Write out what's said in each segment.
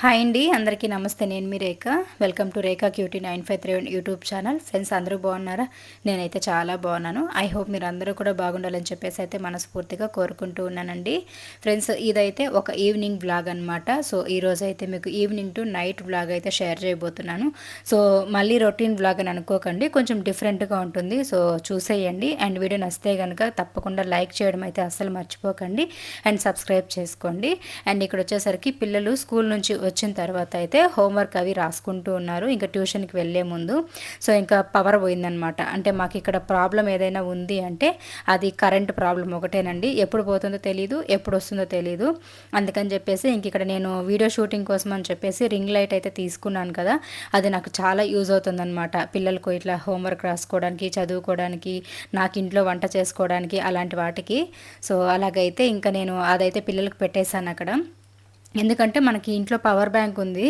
Hi అండి అందరికీ నమస్తే. నేను మీ Rekha. Welcome to Rekha cutie nine five three YouTube channel friends అందరూ బాగున్నారా? నేనైతే చాలా బాగున్నాను. ఐ హోప్ మీరు అందరూ కూడా బాగుండాలని చెప్పేసి అయితే మనస్ఫూర్తిగా కోరుకుంటూ ఉన్నానండి. ఫ్రెండ్స్ ఇదైతే ఒక ఈవినింగ్ బ్లాగ్ అనమాట సో ఈరోజు అయితే మీకు ఈవినింగ్ టు నైట్ బ్లాగ్ అయితే షేర్ చేయబోతున్నాను. సో మళ్ళీ రొటీన్ బ్లాగ్ అని అనుకోకండి. కొంచెం డిఫరెంట్గా ఉంటుంది. సో చూసేయండి. అండ్ వీడియో నచ్చితే కనుక తప్పకుండా లైక్ చేయడం అయితే అస్సలు మర్చిపోకండి. అండ్ సబ్స్క్రైబ్ చేసుకోండి. అండ్ ఇక్కడ వచ్చేసరికి పిల్లలు స్కూల్ నుంచి వచ్చిన తర్వాత అయితే హోంవర్క్ అవి రాసుకుంటూ ఉన్నారు. ఇంకా ట్యూషన్కి వెళ్ళే ముందు. సో ఇంకా పవర్ పోయిందనమాట అంటే మాకు ఇక్కడ ప్రాబ్లం ఏదైనా ఉంది అంటే అది కరెంట్ ప్రాబ్లం ఒకటేనండి. ఎప్పుడు పోతుందో తెలియదు ఎప్పుడు వస్తుందో తెలియదు అందుకని చెప్పేసి ఇంక ఇక్కడ నేను వీడియో షూటింగ్ కోసం అని చెప్పేసి రింగ్ లైట్ అయితే తీసుకున్నాను కదా. అది నాకు చాలా యూజ్ అవుతుందన్నమాట. పిల్లలకు ఇట్లా హోంవర్క్ రాసుకోవడానికి చదువుకోవడానికి నాకు ఇంట్లో వంట చేసుకోవడానికి అలాంటి వాటికి. సో అలాగైతే ఇంకా నేను అదైతే పిల్లలకు పెట్టేశాను అక్కడ. ఎందుకంటే మనకి ఇంట్లో పవర్ బ్యాంక్ ఉంది.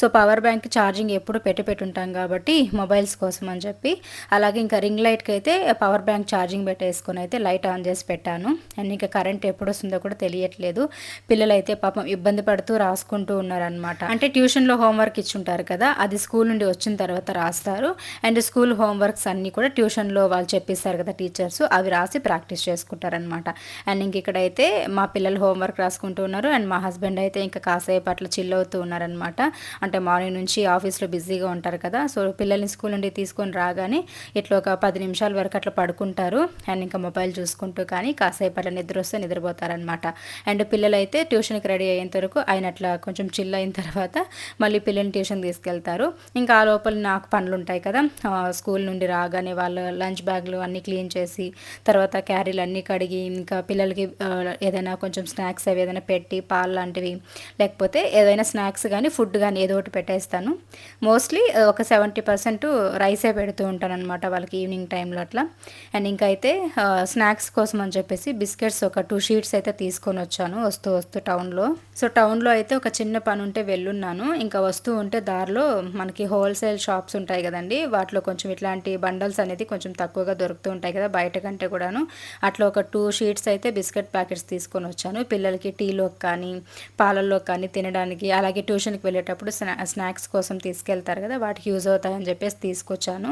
సో పవర్ బ్యాంక్ ఛార్జింగ్ ఎప్పుడు పెట్టి పెట్టుంటాం కాబట్టి మొబైల్స్ కోసం అని చెప్పి. అలాగే ఇంకా రింగ్ లైట్కి అయితే పవర్ బ్యాంక్ ఛార్జింగ్ పెట్టేసుకొని అయితే లైట్ ఆన్ చేసి పెట్టాను. అండ్ ఇంకా కరెంట్ ఎప్పుడు వస్తుందో కూడా తెలియట్లేదు. పిల్లలు అయితే పాపం ఇబ్బంది పడుతూ రాసుకుంటూ ఉన్నారనమాట అంటే ట్యూషన్లో హోంవర్క్ ఇచ్చుంటారు కదా అది స్కూల్ నుండి వచ్చిన తర్వాత రాస్తారు. అండ్ స్కూల్ హోంవర్క్స్ అన్నీ కూడా ట్యూషన్లో వాళ్ళు చెప్పిస్తారు కదా టీచర్స్ అవి రాసి ప్రాక్టీస్ చేసుకుంటారనమాట అండ్ ఇంక ఇక్కడైతే మా పిల్లలు హోంవర్క్ రాసుకుంటూ ఉన్నారు. అండ్ మా హస్బెండ్ అయితే ఇంకా కాసేపు అట్లా చిల్ అవుతూ ఉన్నారనమాట అంటే మార్నింగ్ నుంచి ఆఫీస్లో బిజీగా ఉంటారు కదా సో పిల్లల్ని స్కూల్ నుండి తీసుకొని రాగానే ఇట్లా ఒక పది నిమిషాల వరకు అట్లా పడుకుంటారు. అండ్ ఇంకా మొబైల్ చూసుకుంటూ కానీ కాసేపు అట్లా నిద్ర వస్తే నిద్రపోతారనమాట అండ్ పిల్లలు అయితే ట్యూషన్కి రెడీ అయ్యేంత వరకు ఆయన అట్లా కొంచెం చిల్ అయిన తర్వాత మళ్ళీ పిల్లల్ని ట్యూషన్ తీసుకెళ్తారు. ఇంకా ఆ లోపల నాకు పనులు ఉంటాయి కదా స్కూల్ నుండి రాగానే వాళ్ళ లంచ్ బ్యాగ్లు అన్నీ క్లీన్ చేసి తర్వాత క్యారీలు అన్నీ కడిగి ఇంకా పిల్లలకి ఏదైనా కొంచెం స్నాక్స్ అవి ఏదైనా పెట్టి పాలు లాంటివి లేకపోతే ఏదైనా స్నాక్స్ కానీ ఫుడ్ కానీ ఏదో ఒకటి పెట్టేస్తాను. మోస్ట్లీ ఒక సెవెంటీ పర్సెంట్ రైసే పెడుతూ ఉంటాను అనమాట వాళ్ళకి ఈవినింగ్ టైంలో అట్లా. అండ్ ఇంకా అయితే స్నాక్స్ కోసం అని చెప్పేసి బిస్కెట్స్ ఒక టూ షీట్స్ అయితే తీసుకొని వచ్చాను వస్తూ వస్తూ టౌన్లో. సో టౌన్లో అయితే ఒక చిన్న పని ఉంటే వెళ్ళున్నాను. ఇంకా వస్తూ ఉంటే దారిలో మనకి హోల్సేల్ షాప్స్ ఉంటాయి కదండి. వాటిలో కొంచెం ఇట్లాంటి బండల్స్ అనేది కొంచెం తక్కువగా దొరుకుతూ ఉంటాయి కదా బయట కంటే కూడాను. అట్లా ఒక టూ షీట్స్ అయితే బిస్కెట్ ప్యాకెట్స్ తీసుకొని వచ్చాను. పిల్లలకి టీలోకి కానీ పాలల్లో కానీ తినడానికి అలాగే ట్యూషన్కి వెళ్ళేటప్పుడు స్నా స్నాక్స్ కోసం తీసుకెళ్తారు కదా వాటికి యూజ్ అవుతాయని చెప్పేసి తీసుకొచ్చాను.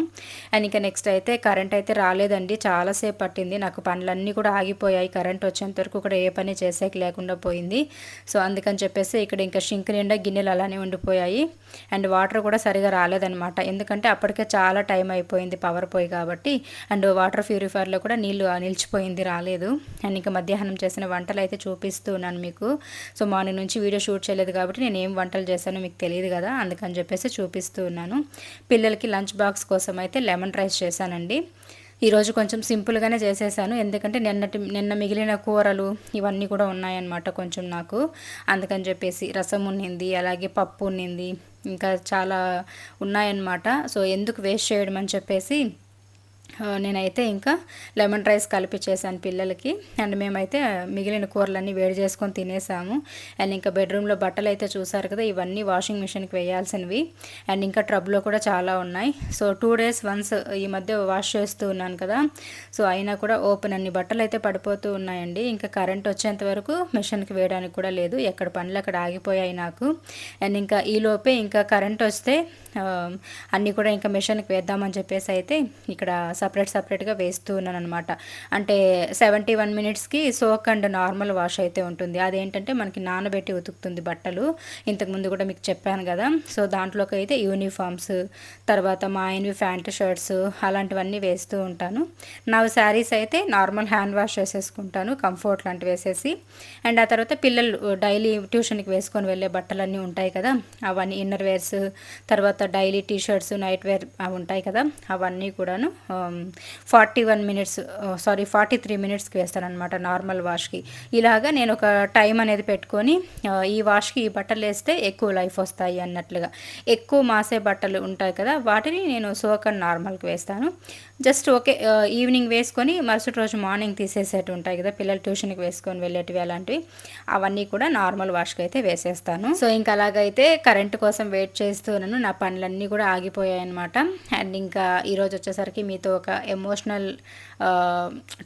అండ్ ఇంకా నెక్స్ట్ అయితే కరెంట్ అయితే రాలేదండి చాలాసేపు పట్టింది. నాకు పనులన్నీ కూడా ఆగిపోయాయి కరెంట్ వచ్చేంత వరకు కూడా ఏ పని చేసేకి లేకుండా పోయింది. సో అందుకని చెప్పేసి ఇక్కడ ఇంకా షింక్ నిండా గిన్నెలు అలానే ఉండిపోయాయి. అండ్ వాటర్ కూడా సరిగా రాలేదనమాట ఎందుకంటే అప్పటికే చాలా టైం అయిపోయింది పవర్ పోయి కాబట్టి అండ్ వాటర్ ప్యూరిఫైర్లో కూడా నీళ్ళు నిలిచిపోయింది రాలేదు. అండ్ ఇంకా మధ్యాహ్నం చేసిన వంటలు అయితే చూపిస్తూ ఉన్నాను మీకు. సో మార్నింగ్ నుంచి వీడియో షూట్ చేయలేదు కాబట్టి నేను ఏం వంటలు చేశానో మీకు తెలియదు కదా అందుకని చెప్పేసి చూపిస్తూ ఉన్నాను. పిల్లలకి లంచ్ బాక్స్ కోసం అయితే లెమన్ రైస్ చేశానండి. ఈరోజు కొంచెం సింపుల్గానే చేసేసాను ఎందుకంటే నిన్నటి నిన్న మిగిలిన కూరలు ఇవన్నీ కూడా ఉన్నాయన్నమాట కొంచెం నాకు. అందుకని చెప్పేసి రసం ఉన్నింది అలాగే పప్పు ఉన్నింది ఇంకా చాలా ఉన్నాయన్నమాట. సో ఎందుకు వేస్ట్ చేయడం అని చెప్పేసి నేనైతే ఇంకా లెమన్ రైస్ కలిపించేశాను పిల్లలకి. అండ్ మేమైతే మిగిలిన కూరలన్నీ వేడి చేసుకొని తినేసాము. అండ్ ఇంకా బెడ్రూమ్లో బట్టలు అయితే చూసారు కదా ఇవన్నీ వాషింగ్ మిషన్కి వేయాల్సినవి. అండ్ ఇంకా ట్రబ్లో కూడా చాలా ఉన్నాయి. సో టూ డేస్ వన్స్ ఈ మధ్య వాష్ చేస్తూ ఉన్నాను కదా సో అయినా కూడా ఓపెన్ అన్ని బట్టలు అయితే పడిపోతూ ఉన్నాయండి. ఇంకా కరెంట్ వచ్చేంత వరకు మిషన్కి వేయడానికి కూడా లేదు. ఎక్కడ పనులు అక్కడ ఆగిపోయాయి నాకు. అండ్ ఇంకా ఈలోపే ఇంకా కరెంట్ వస్తే అన్నీ కూడా ఇంకా మిషన్కి వేద్దామని చెప్పేసి అయితే ఇక్కడ సపరేట్ సపరేట్గా వేస్తూ ఉన్నాను అనమాట అంటే సెవెంటీ వన్ మినిట్స్కి సోక్ అండ్ నార్మల్ వాష్ అయితే ఉంటుంది. అదేంటంటే మనకి నానబెట్టి ఉతుకుతుంది బట్టలు. ఇంతకుముందు కూడా మీకు చెప్పాను కదా. సో దాంట్లోకి అయితే యూనిఫామ్స్ తర్వాత మా ఆయనవి ప్యాంట్ షర్ట్స్ అలాంటివన్నీ వేస్తూ ఉంటాను. నా శారీస్ అయితే నార్మల్ హ్యాండ్ వాష్ చేసేసుకుంటాను కంఫర్ట్ లాంటివి వేసేసి. అండ్ ఆ తర్వాత పిల్లలు డైలీ ట్యూషన్కి వేసుకొని వెళ్ళే బట్టలన్నీ ఉంటాయి కదా. అవన్నీ ఇన్నర్ వేర్స్ తర్వాత daily T shirts night wear అవి ఉంటాయి కదా. అవన్నీ కూడాను forty one minutes sorry forty three మినిట్స్కి వేస్తానమాట నార్మల్ వాష్కి. ఇలాగా నేను ఒక టైం అనేది పెట్టుకొని ఈ వాష్కి ఈ బట్టలు వేస్తే ఎక్కువ లైఫ్ వస్తాయి అన్నట్లుగా. ఎక్కువ మాసే బట్టలు ఉంటాయి కదా వాటిని నేను సోకన్ నార్మల్కి వేస్తాను. జస్ట్ ఓకే ఈవినింగ్ వేసుకొని మరుసటి రోజు మార్నింగ్ తీసేసేటు ఉంటాయి కదా పిల్లలు ట్యూషన్కి వేసుకొని వెళ్ళేటివి అలాంటివి అవన్నీ కూడా నార్మల్ వాష్కి అయితే వేసేస్తాను. సో ఇంకా అలాగైతే కరెంటు కోసం వెయిట్ చేస్తున్నాను నా పనులన్నీ కూడా ఆగిపోయాయి అనమాట అండ్ ఇంకా ఈరోజు వచ్చేసరికి మీతో ఒక ఎమోషనల్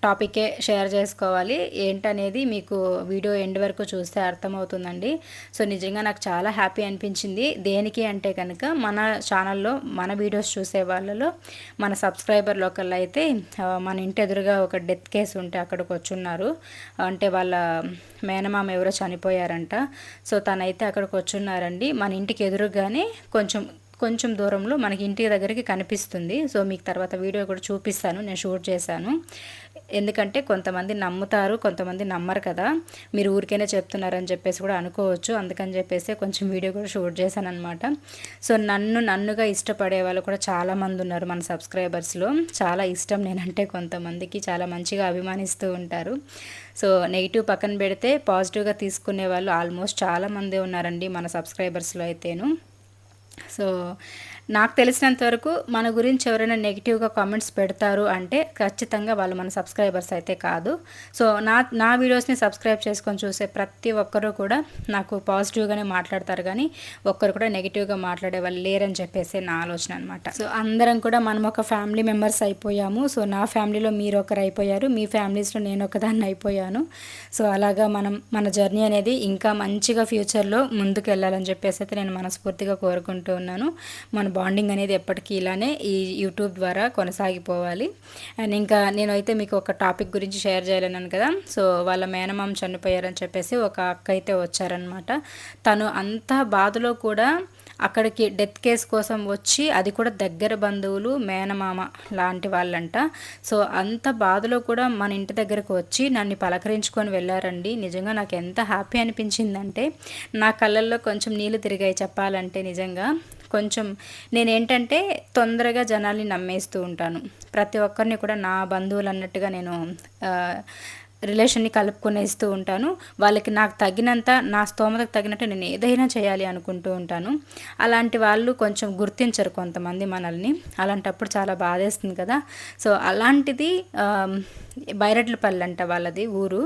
టాపికే షేర్ చేసుకోవాలి. ఏంటనేది మీకు వీడియో ఎండ్ వరకు చూస్తే అర్థమవుతుందండి. సో నిజంగా నాకు చాలా హ్యాపీ అనిపించింది. దేనికి అంటే కనుక మన ఛానల్లో మన వీడియోస్ చూసే వాళ్ళలో మన సబ్స్క్రైబర్లు ఒకళ్ళు అయితే మన ఇంటి ఎదురుగా ఒక డెత్ కేసు ఉంటే అక్కడికి వచ్చున్నారు. అంటే వాళ్ళ మేనమామ ఎవరో చనిపోయారంట. సో తనైతే అక్కడికి వచ్చున్నారండి. మన ఇంటికి ఎదురుగానే కొంచెం కొంచెం దూరంలో మనకి ఇంటి దగ్గరికి కనిపిస్తుంది. సో మీకు తర్వాత వీడియో కూడా చూపిస్తాను. నేను షూట్ చేశాను. ఎందుకంటే కొంతమంది నమ్ముతారు కొంతమంది నమ్మరు కదా. మీరు ఊరికైనా చెప్తున్నారని చెప్పేసి కూడా అనుకోవచ్చు. అందుకని చెప్పేసి కొంచెం వీడియో కూడా షూట్ చేశాను అనమాట సో నన్ను నన్నుగా ఇష్టపడే వాళ్ళు కూడా చాలామంది ఉన్నారు మన సబ్స్క్రైబర్స్లో. చాలా ఇష్టం నేనంటే కొంతమందికి. చాలా మంచిగా అభిమానిస్తూ ఉంటారు. సో నెగిటివ్ పక్కన పెడితే పాజిటివ్గా తీసుకునే వాళ్ళు ఆల్మోస్ట్ చాలామందే ఉన్నారండి మన సబ్స్క్రైబర్స్లో అయితేను. సో నాకు తెలిసినంత వరకు మన గురించి ఎవరైనా నెగిటివ్గా కామెంట్స్ పెడతారు అంటే ఖచ్చితంగా వాళ్ళు మన సబ్స్క్రైబర్స్ అయితే కాదు. సో నా నా వీడియోస్ని సబ్స్క్రైబ్ చేసుకొని చూసే ప్రతి ఒక్కరూ కూడా నాకు పాజిటివ్గానే మాట్లాడతారు కానీ ఒక్కరు కూడా నెగిటివ్గా మాట్లాడే వాళ్ళు లేరని చెప్పేసి నా ఆలోచన అనమాట సో అందరం కూడా మనం ఒక ఫ్యామిలీ మెంబర్స్ అయిపోయాము. సో నా ఫ్యామిలీలో మీరు ఒకరు అయిపోయారు. మీ ఫ్యామిలీస్లో నేను ఒకదాన్ని అయిపోయాను. సో అలాగా మనం మన జర్నీ అనేది ఇంకా మంచిగా ఫ్యూచర్లో ముందుకు వెళ్ళాలని చెప్పేసి అయితే నేను మనస్ఫూర్తిగా కోరుకుంటూ ఉన్నాను. మన బాండింగ్ అనేది ఎప్పటికీ ఇలానే ఈ యూట్యూబ్ ద్వారా కొనసాగిపోవాలి. అండ్ ఇంకా నేనైతే మీకు ఒక టాపిక్ గురించి షేర్ చేయాలన్నాను కదా. సో వాళ్ళ మేనమామ చనిపోయారని చెప్పేసి ఒక అక్క అయితే వచ్చారనమాట తను అంత బాధలో కూడా అక్కడికి డెత్ కేస్ కోసం వచ్చి అది కూడా దగ్గర బంధువులు మేనమామ లాంటి వాళ్ళంట. సో అంత బాధలో కూడా మన ఇంటి దగ్గరకు వచ్చి నన్ను పలకరించుకొని వెళ్ళారండి. నిజంగా నాకు ఎంత హ్యాపీ అనిపించిందంటే నా కళ్ళల్లో కొంచెం నీళ్ళు తిరిగాయి చెప్పాలంటే నిజంగా. కొంచెం నేనేంటంటే తొందరగా జనాల్ని నమ్మేస్తూ ఉంటాను. ప్రతి ఒక్కరిని కూడా నా బంధువులు అన్నట్టుగా నేను రిలేషన్ని కలుపుకొనేస్తూ ఉంటాను. వాళ్ళకి నాకు తగినంత నా స్తోమతకు తగినట్టు నేను ఏదైనా చేయాలి అనుకుంటూ ఉంటాను. అలాంటి వాళ్ళు కొంచెం గుర్తించరు కొంతమంది మనల్ని. అలాంటప్పుడు చాలా బాధేస్తుంది కదా. సో అలాంటిది బైరట్లపల్లి అంట వాళ్ళది ఊరు.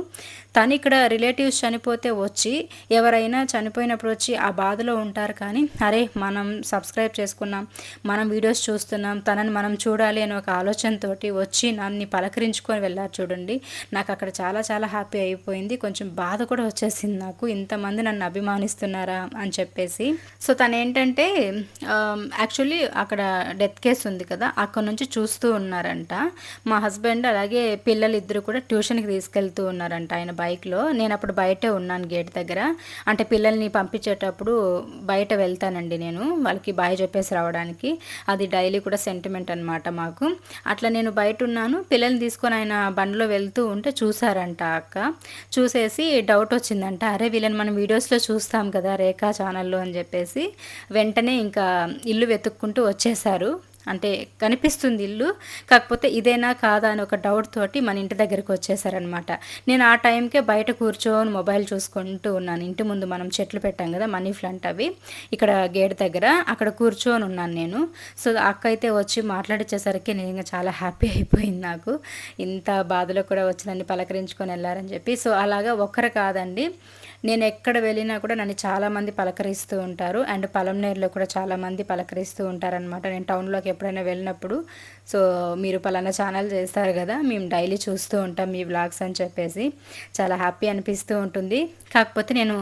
తను ఇక్కడ రిలేటివ్స్ చనిపోతే వచ్చి ఎవరైనా చనిపోయినప్పుడు వచ్చి ఆ బాధలో ఉంటారు కానీ అరే మనం సబ్స్క్రైబ్ చేసుకున్నాం మనం వీడియోస్ చూస్తున్నాం తనని మనం చూడాలి అనే ఒక ఆలోచనతోటి వచ్చి నన్ను పలకరించుకొని వెళ్ళారు చూడండి. నాకు అక్కడ చాలా చాలా హ్యాపీ అయిపోయింది. కొంచెం బాధ కూడా వచ్చేసింది నాకు. ఇంతమంది నన్ను అభిమానిస్తున్నారా అని చెప్పేసి. సో తను ఏంటంటే యాక్చువల్లీ అక్కడ డెత్ కేసు ఉంది కదా అక్కడ నుంచి చూస్తూ ఉన్నారంట. మా హస్బెండ్ అలాగే పిల్లలు ఇద్దరు కూడా ట్యూషన్కి తీసుకెళ్తూ ఉన్నారంట. ఆయన బైక్లో. నేను అప్పుడు బయటే ఉన్నాను గేట్ దగ్గర. అంటే పిల్లల్ని పంపించేటప్పుడు బయట వెళ్తానండి నేను. వాళ్ళకి బాయ్ చెప్పేసి రావడానికి. అది డైలీ కూడా సెంటిమెంట్ అనమాట మాకు. అట్లా నేను బయట ఉన్నాను. పిల్లల్ని తీసుకొని ఆయన బండిలో వెళ్తూ ఉంటే చూసారంట అక్క. చూసేసి డౌట్ వచ్చిందంట. అరే వీళ్ళని మనం వీడియోస్లో చూస్తాం కదా రేఖా ఛానల్లో అని చెప్పేసి వెంటనే ఇంకా ఇల్లు వెతుక్కుంటూ వచ్చేసారు. అంటే కనిపిస్తుంది ఇల్లు. కాకపోతే ఇదేనా కాదా అని ఒక డౌట్ తోటి మన ఇంటి దగ్గరికి వచ్చేసారనమాట నేను ఆ టైంకే బయట కూర్చొని మొబైల్ చూసుకుంటూ ఉన్నాను. ఇంటి ముందు మనం చెట్లు పెట్టాం కదా మనీ ప్లాంట్ అవి. ఇక్కడ గేట్ దగ్గర అక్కడ కూర్చొని ఉన్నాను నేను. సో అక్క అయితే వచ్చి మాట్లాడిచ్చేసరికి నేను చాలా హ్యాపీ అయిపోయింది నాకు. ఇంత బాధలో కూడా వచ్చి నన్ను పలకరించుకొని వెళ్ళారని చెప్పి. సో అలాగా ఒక్కరు కాదండి. నేను ఎక్కడ వెళ్ళినా కూడా నన్ను చాలామంది పలకరిస్తూ ఉంటారు. అండ్ పలంనేరులో కూడా చాలామంది పలకరిస్తూ ఉంటారనమాట నేను టౌన్లోకి ఎప్పుడైనా వెళ్ళినప్పుడు సో మీరు పలానా ఛానల్ చేస్తారు కదా మేము డైలీ చూస్తూ ఉంటాం మీ వ్లాగ్స్ అని చెప్పేసి. చాలా హ్యాపీ అనిపిస్తూ ఉంటుంది. కాకపోతే నేను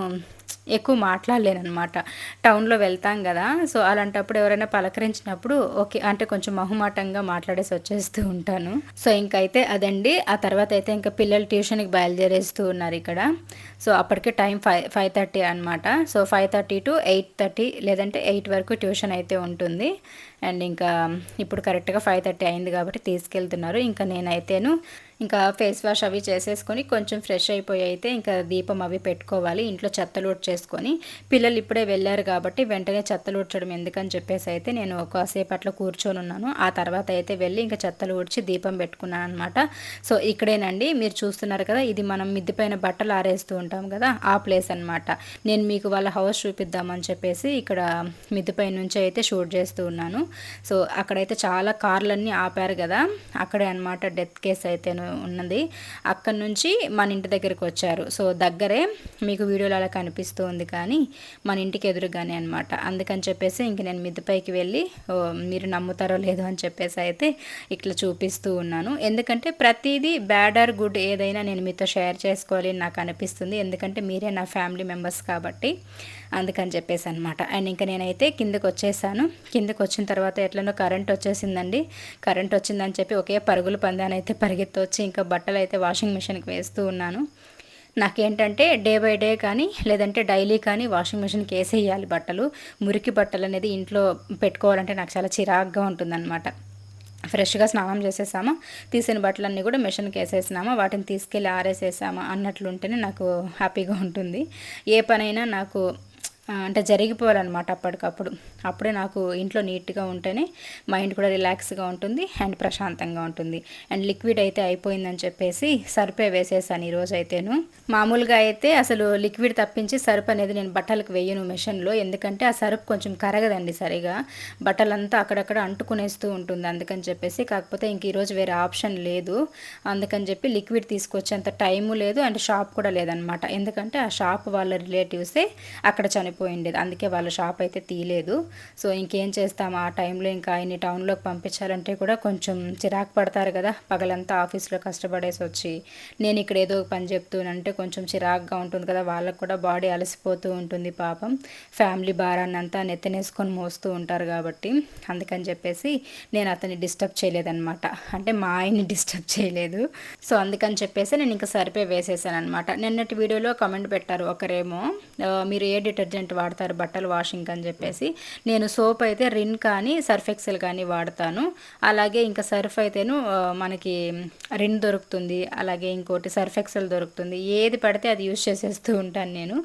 ఎక్కువ మాట్లాడలేనమాట టౌన్లో వెళ్తాం కదా సో అలాంటప్పుడు ఎవరైనా పలకరించినప్పుడు ఓకే అంటే కొంచెం మహుమాటంగా మాట్లాడేసి వచ్చేస్తూ ఉంటాను. సో ఇంకైతే అదండి. ఆ తర్వాత అయితే ఇంకా పిల్లలు ట్యూషన్కి బయలుదేరేస్తూ ఉన్నారు ఇక్కడ. సో అప్పటికే టైం ఫైవ్ ఫైవ్ థర్టీ అనమాట so five thirty to eight thirty లేదంటే ఎయిట్ వరకు ట్యూషన్ అయితే ఉంటుంది. అండ్ ఇంకా ఇప్పుడు కరెక్ట్గా ఫైవ్ థర్టీ అయింది కాబట్టి తీసుకెళ్తున్నారు. ఇంకా నేనైతేను ఇంకా ఫేస్ వాష్ అవి చేసేసుకొని కొంచెం ఫ్రెష్ అయిపోయి అయితే ఇంకా దీపం అవి పెట్టుకోవాలి ఇంట్లో చెత్తలు చేసుకొని పిల్లలు ఇప్పుడే వెళ్ళారు కాబట్టి వెంటనే చెత్తలు ఊడ్చడం ఎందుకని చెప్పేసి అయితే నేను కాసేపు అట్లా కూర్చొని ఉన్నాను. ఆ తర్వాత అయితే వెళ్ళి ఇంకా చెత్తలు ఊడ్చి దీపం పెట్టుకున్నాను అనమాట సో ఇక్కడేనండి మీరు చూస్తున్నారు కదా ఇది మనం మిద్దిపైన బట్టలు ఆరేస్తూ ఉంటాం కదా ఆ ప్లేస్ అనమాట నేను మీకు వాళ్ళ హౌస్ చూపిద్దామని చెప్పేసి ఇక్కడ మిద్దిపై నుంచి అయితే షూట్ చేస్తూ ఉన్నాను. సో అక్కడైతే చాలా కార్లన్నీ ఆపారు కదా. అక్కడే అనమాట డెత్ కేస్ అయితే ఉన్నది. అక్కడ నుంచి మన ఇంటి దగ్గరికి వచ్చారు. సో దగ్గరే మీకు వీడియోలో అలా కనిపిస్తూ ఉంది కానీ మన ఇంటికి ఎదురుగానే అనమాట అందుకని చెప్పేసి ఇంక నేను మిద్దపైకి వెళ్ళి మీరు నమ్ముతారో లేదో అని చెప్పేసి అయితే ఇట్లా చూపిస్తూ ఉన్నాను. ఎందుకంటే ప్రతిదీ బ్యాడ్ ఆర్ గుడ్ ఏదైనా నేను మీతో షేర్ చేసుకోవాలి నాకు అనిపిస్తుంది. ఎందుకంటే మీరే నా ఫ్యామిలీ మెంబర్స్ కాబట్టి. అందుకని చెప్పేసి అనమాట అండ్ ఇంకా నేనైతే కిందకు వచ్చేసాను కిందకు వచ్చిన తర్వాత ఎట్లనో కరెంట్ వచ్చేసిందండి. కరెంట్ వచ్చిందని చెప్పి ఒకే పరుగులు పందానైతే అయితే వచ్చి ఇంకా బట్టలు అయితే వాషింగ్ మిషన్కి వేస్తూ ఉన్నాను. నాకేంటంటే డే బై డే కానీ లేదంటే డైలీ కానీ వాషింగ్ మిషన్కి వేసేయాలి బట్టలు. మురికి బట్టలు అనేది ఇంట్లో పెట్టుకోవాలంటే నాకు చాలా చిరాగ్గా ఉంటుందన్నమాట. ఫ్రెష్గా స్నానం చేసేసామా తీసిన బట్టలన్నీ కూడా మిషన్కి వేసేసినామా వాటిని తీసుకెళ్ళి ఆరేసేసామా అన్నట్లుంటేనే నాకు హ్యాపీగా ఉంటుంది. ఏ పనైనా నాకు అంటే జరిగిపోవాలన్నమాట అప్పటికప్పుడు. అప్పుడే నాకు ఇంట్లో నీట్గా ఉంటేనే మైండ్ కూడా రిలాక్స్గా ఉంటుంది అండ్ ప్రశాంతంగా ఉంటుంది. అండ్ లిక్విడ్ అయితే అయిపోయిందని చెప్పేసి సర్పే వేసేసాను ఈరోజు అయితేను. మామూలుగా అయితే అసలు లిక్విడ్ తప్పించి సర్ప్ అనేది నేను బట్టలకు వేయను మెషిన్లో. ఎందుకంటే ఆ సర్ప్ కొంచెం కరగదండి సరిగా. బట్టలంతా అక్కడక్కడ అంటుకునేస్తూ ఉంటుంది అందుకని చెప్పేసి. కాకపోతే ఇంక ఈరోజు వేరే ఆప్షన్ లేదు. అందుకని చెప్పి లిక్విడ్ తీసుకొచ్చేంత టైము లేదు అండ్ షాప్ కూడా లేదనమాట ఎందుకంటే ఆ షాప్ వాళ్ళ రిలేటివ్సే అక్కడ అయిపోయి ఉండేది అందుకే వాళ్ళ షాప్ అయితే తీయలేదు. సో ఇంకేం చేస్తాం? ఆ టైంలో ఇంకా ఆయన్ని టౌన్లోకి పంపించాలంటే కూడా కొంచెం చిరాకు పడతారు కదా. పగలంతా ఆఫీస్లో కష్టపడేసి వచ్చి నేను ఇక్కడ ఏదో పని చెప్తూనంటే కొంచెం చిరాకుగా ఉంటుంది కదా. వాళ్ళకు కూడా బాడీ అలసిపోతూ ఉంటుంది పాపం. ఫ్యామిలీ భారాన్ని అంతా నెత్తనేసుకొని మోస్తూ ఉంటారు కాబట్టి. అందుకని చెప్పేసి నేను అతన్ని డిస్టర్బ్ చేయలేదన్నమాట. అంటే మా ఆయన్ని డిస్టర్బ్ చేయలేదు. సో అందుకని చెప్పేసి నేను ఇంకా సరిపోయి వేసేసాను అనమాట నిన్నటి వీడియోలో కమెంట్ పెట్టారు ఒకరేమో మీరు ఏ డిటర్జెంట్ డిటర్జెంట్ వాడతారు బట్టలు వాషింగ్ అని చెప్పేసి. నేను సోప్ అయితే రిన్ కానీ సర్ఫ్ ఎక్సెల్ కానీ వాడతాను. అలాగే ఇంకా సర్ఫ్ అయితేను మనకి రిన్ దొరుకుతుంది. అలాగే ఇంకోటి సర్ఫ్ ఎక్సెల్ దొరుకుతుంది. ఏది పడితే అది యూజ్ చేసేస్తూ ఉంటాను నేను.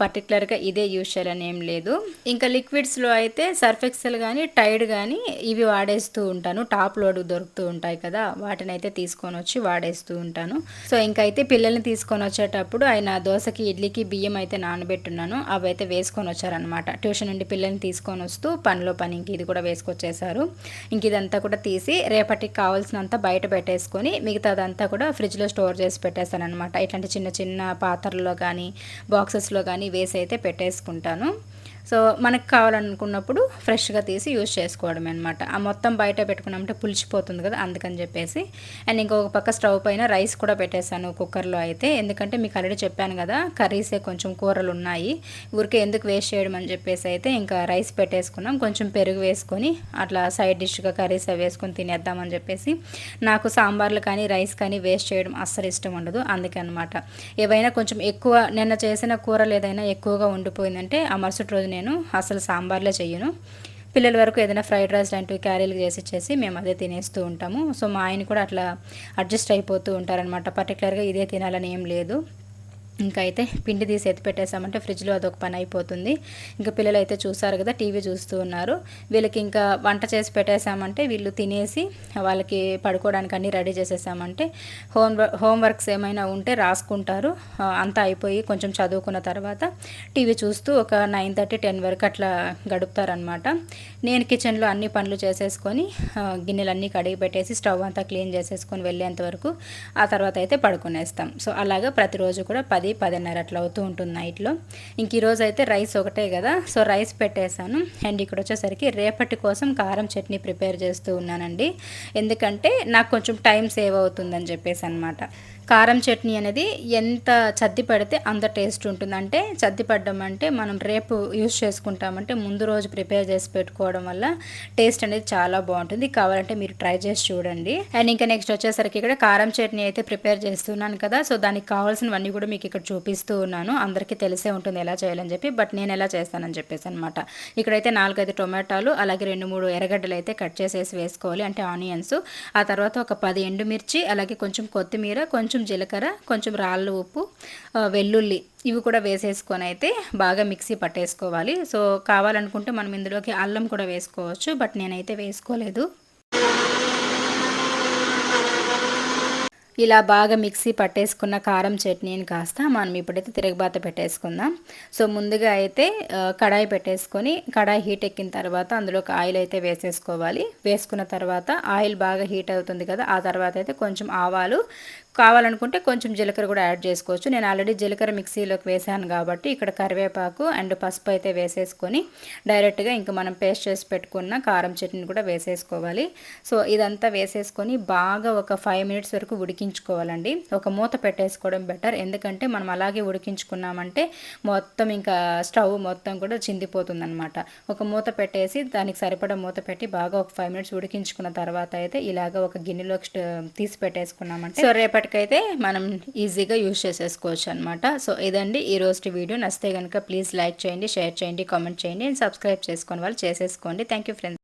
పర్టికులర్గా ఇదే యూజ్ చేయాలని ఏం లేదు. ఇంకా లిక్విడ్స్లో అయితే సర్ఫ్ ఎక్సెల్ కానీ టైడ్ కానీ ఇవి వాడేస్తూ ఉంటాను. టాప్ లోడ్ దొరుకుతూ ఉంటాయి కదా వాటిని అయితే తీసుకొని వచ్చి వాడేస్తూ ఉంటాను. సో ఇంకైతే పిల్లల్ని తీసుకొని వచ్చేటప్పుడు ఆయన దోశకి ఇడ్లీకి బియ్యం అయితే నానబెట్టున్నాను. అవి అయితే వేసుకొని వచ్చారనమాట ట్యూషన్ నుండి పిల్లల్ని తీసుకొని వస్తూ పనిలో పని ఇంక ఇది కూడా వేసుకొచ్చేసారు ఇంక ఇదంతా కూడా తీసి రేపటికి కావాల్సినంత బయట పెట్టేసుకొని మిగతాదంతా కూడా ఫ్రిడ్జ్లో స్టోర్ చేసి పెట్టేస్తాను అనమాట ఇట్లాంటి చిన్న చిన్న పాత్రల్లో కానీ బాక్సెస్లో కానీ వేసి అయితే పెట్టేసుకుంటాను. సో మనకు కావాలనుకున్నప్పుడు ఫ్రెష్గా తీసి యూజ్ చేసుకోవడం అనమాట ఆ మొత్తం బయట పెట్టుకున్నామంటే పులిచిపోతుంది కదా అందుకని చెప్పేసి. అండ్ ఇంకొక పక్క స్టవ్ పైన రైస్ కూడా పెట్టేశాను కుక్కర్లో అయితే. ఎందుకంటే మీకు ఆల్రెడీ చెప్పాను కదా కర్రీసే కొంచెం కూరలు ఉన్నాయి. ఊరికే ఎందుకు వేస్ట్ చేయడం అని చెప్పేసి అయితే ఇంకా రైస్ పెట్టేసుకున్నాం. కొంచెం పెరుగు వేసుకొని అట్లా సైడ్ డిష్గా కర్రీస్ అవి వేసుకొని తినేద్దామని చెప్పేసి. నాకు సాంబార్లు కానీ రైస్ కానీ వేస్ట్ చేయడం అస్సలు ఇష్టం ఉండదు అందుకే అనమాట ఏవైనా కొంచెం ఎక్కువ నిన్న చేసిన కూరలు ఏదైనా ఎక్కువగా ఉండిపోయిందంటే ఆ మరుసటి రోజు నేను అసలు సాంబార్లో చెయ్యను. పిల్లల వరకు ఏదైనా ఫ్రైడ్ రైస్ లాంటివి క్యారీలు చేసి ఇచ్చేసి మేము అదే తినేస్తూ ఉంటాము. సో మా ఆయన కూడా అట్లా అడ్జస్ట్ అయిపోతూ ఉంటారనమాట పర్టికులర్గా ఇదే తినాలని ఏం లేదు. ఇంకా అయితే పిండి తీసి ఎత్తి పెట్టేసామంటే ఫ్రిడ్జ్లో అదొక పని అయిపోతుంది. ఇంకా పిల్లలు అయితే చూసారు కదా టీవీ చూస్తూ ఉన్నారు. వీళ్ళకి ఇంకా వంట చేసి పెట్టేసామంటే వీళ్ళు తినేసి వాళ్ళకి పడుకోవడానికి అన్నీ రెడీ చేసేసామంటే హోమ్ హోంవర్క్స్ ఏమైనా ఉంటే రాసుకుంటారు. అంతా అయిపోయి కొంచెం చదువుకున్న తర్వాత టీవీ చూస్తూ ఒక నైన్ థర్టీ టెన్ వరకు అట్లా గడుపుతారనమాట నేను కిచెన్లో అన్ని పనులు చేసేసుకొని గిన్నెలన్నీ కడిగి పెట్టేసి స్టవ్ అంతా క్లీన్ చేసేసుకొని వెళ్ళేంత వరకు ఆ తర్వాత అయితే పడుకునేస్తాం. సో అలాగా ప్రతిరోజు కూడా పది పది పదిన్నర అట్లా అవుతూ ఉంటుంది నైట్లో. ఇంక ఈరోజు అయితే రైస్ ఒకటే కదా సో రైస్ పెట్టేశాను. అండ్ ఇక్కడ వచ్చేసరికి రేపటి కోసం కారం చట్నీ ప్రిపేర్ చేస్తూ ఉన్నానండి. ఎందుకంటే నాకు కొంచెం టైం సేవ్ అవుతుందని చెప్పేసి అనమాట కారం చట్నీ అనేది ఎంత చద్ది పడితే అంత టేస్ట్ ఉంటుంది. అంటే చద్ది పడ్డం అంటే మనం రేపు యూస్ చేసుకుంటామంటే ముందు రోజు ప్రిపేర్ చేసి పెట్టుకోవడం వల్ల టేస్ట్ అనేది చాలా బాగుంటుంది. కావాలంటే మీరు ట్రై చేసి చూడండి. అండ్ ఇంకా నెక్స్ట్ వచ్చేసరికి ఇక్కడ కారం చట్నీ అయితే ప్రిపేర్ చేస్తున్నాను కదా. సో దానికి కావాల్సినవన్నీ కూడా మీకు ఇక్కడ చూపిస్తూ ఉన్నాను. అందరికీ తెలిసే ఉంటుంది ఎలా చేయాలని చెప్పి. బట్ నేను ఎలా చేస్తానని చెప్పేసి అనమాట ఇక్కడైతే నాలుగైదు టొమాటోలు అలాగే రెండు మూడు ఎర్రగడ్డలు అయితే కట్ చేసేసి వేసుకోవాలి. అంటే ఆనియన్స్. ఆ తర్వాత ఒక పది ఎండుమిర్చి అలాగే కొంచెం కొత్తిమీర కొంచెం కొంచెం జీలకర్ర కొంచెం రాళ్ళు ఉప్పు వెల్లుల్లి ఇవి కూడా వేసేసుకొని అయితే బాగా మిక్సీ పట్టేసుకోవాలి. సో కావాలనుకుంటే మనం ఇందులోకి అల్లం కూడా వేసుకోవచ్చు బట్ నేనైతే వేసుకోలేదు. ఇలా బాగా మిక్సీ పట్టేసుకున్న కారం చట్నీని కాస్త మనం ఇప్పుడైతే తిరగబాత పెట్టేసుకుందాం. సో ముందుగా అయితే కడాయి పెట్టేసుకొని కడాయి హీట్ ఎక్కిన తర్వాత అందులోకి ఆయిల్ అయితే వేసేసుకోవాలి. వేసుకున్న తర్వాత ఆయిల్ బాగా హీట్ అవుతుంది కదా ఆ తర్వాత అయితే కొంచెం ఆవాలు కావాలనుకుంటే కొంచెం జీలకర్ర కూడా యాడ్ చేసుకోవచ్చు. నేను ఆల్రెడీ జీలకర్ర మిక్సీలోకి వేసాను కాబట్టి ఇక్కడ కరివేపాకు అండ్ పసుపు అయితే వేసేసుకొని డైరెక్ట్గా ఇంకా మనం పేస్ట్ చేసి పెట్టుకున్న కారం చట్నీ కూడా వేసేసుకోవాలి. సో ఇదంతా వేసేసుకొని బాగా ఒక ఫైవ్ మినిట్స్ వరకు ఉడికించుకోవాలండి. ఒక మూత పెట్టేసుకోవడం బెటర్. ఎందుకంటే మనం అలాగే ఉడికించుకున్నామంటే మొత్తం ఇంకా స్టవ్ మొత్తం కూడా చిందిపోతుంది అనమాట ఒక మూత పెట్టేసి దానికి సరిపడా మూత పెట్టి బాగా ఒక ఫైవ్ మినిట్స్ ఉడికించుకున్న తర్వాత అయితే ఇలాగ ఒక గిన్నెలోకి తీసి పెట్టేసుకున్నామంటే సో రేపటి ఇప్పటికైతే మనం ఈజీగా యూజ్ చేసేసుకోవచ్చు అనమాట సో ఇదండి ఈ రోజు వీడియో. నచ్చితే కనుక ప్లీజ్ లైక్ చేయండి షేర్ చేయండి కామెంట్ చేయండి అండ్ సబ్స్క్రైబ్ చేసుకొని వాళ్ళు చేసేసుకోండి. Thank you friends.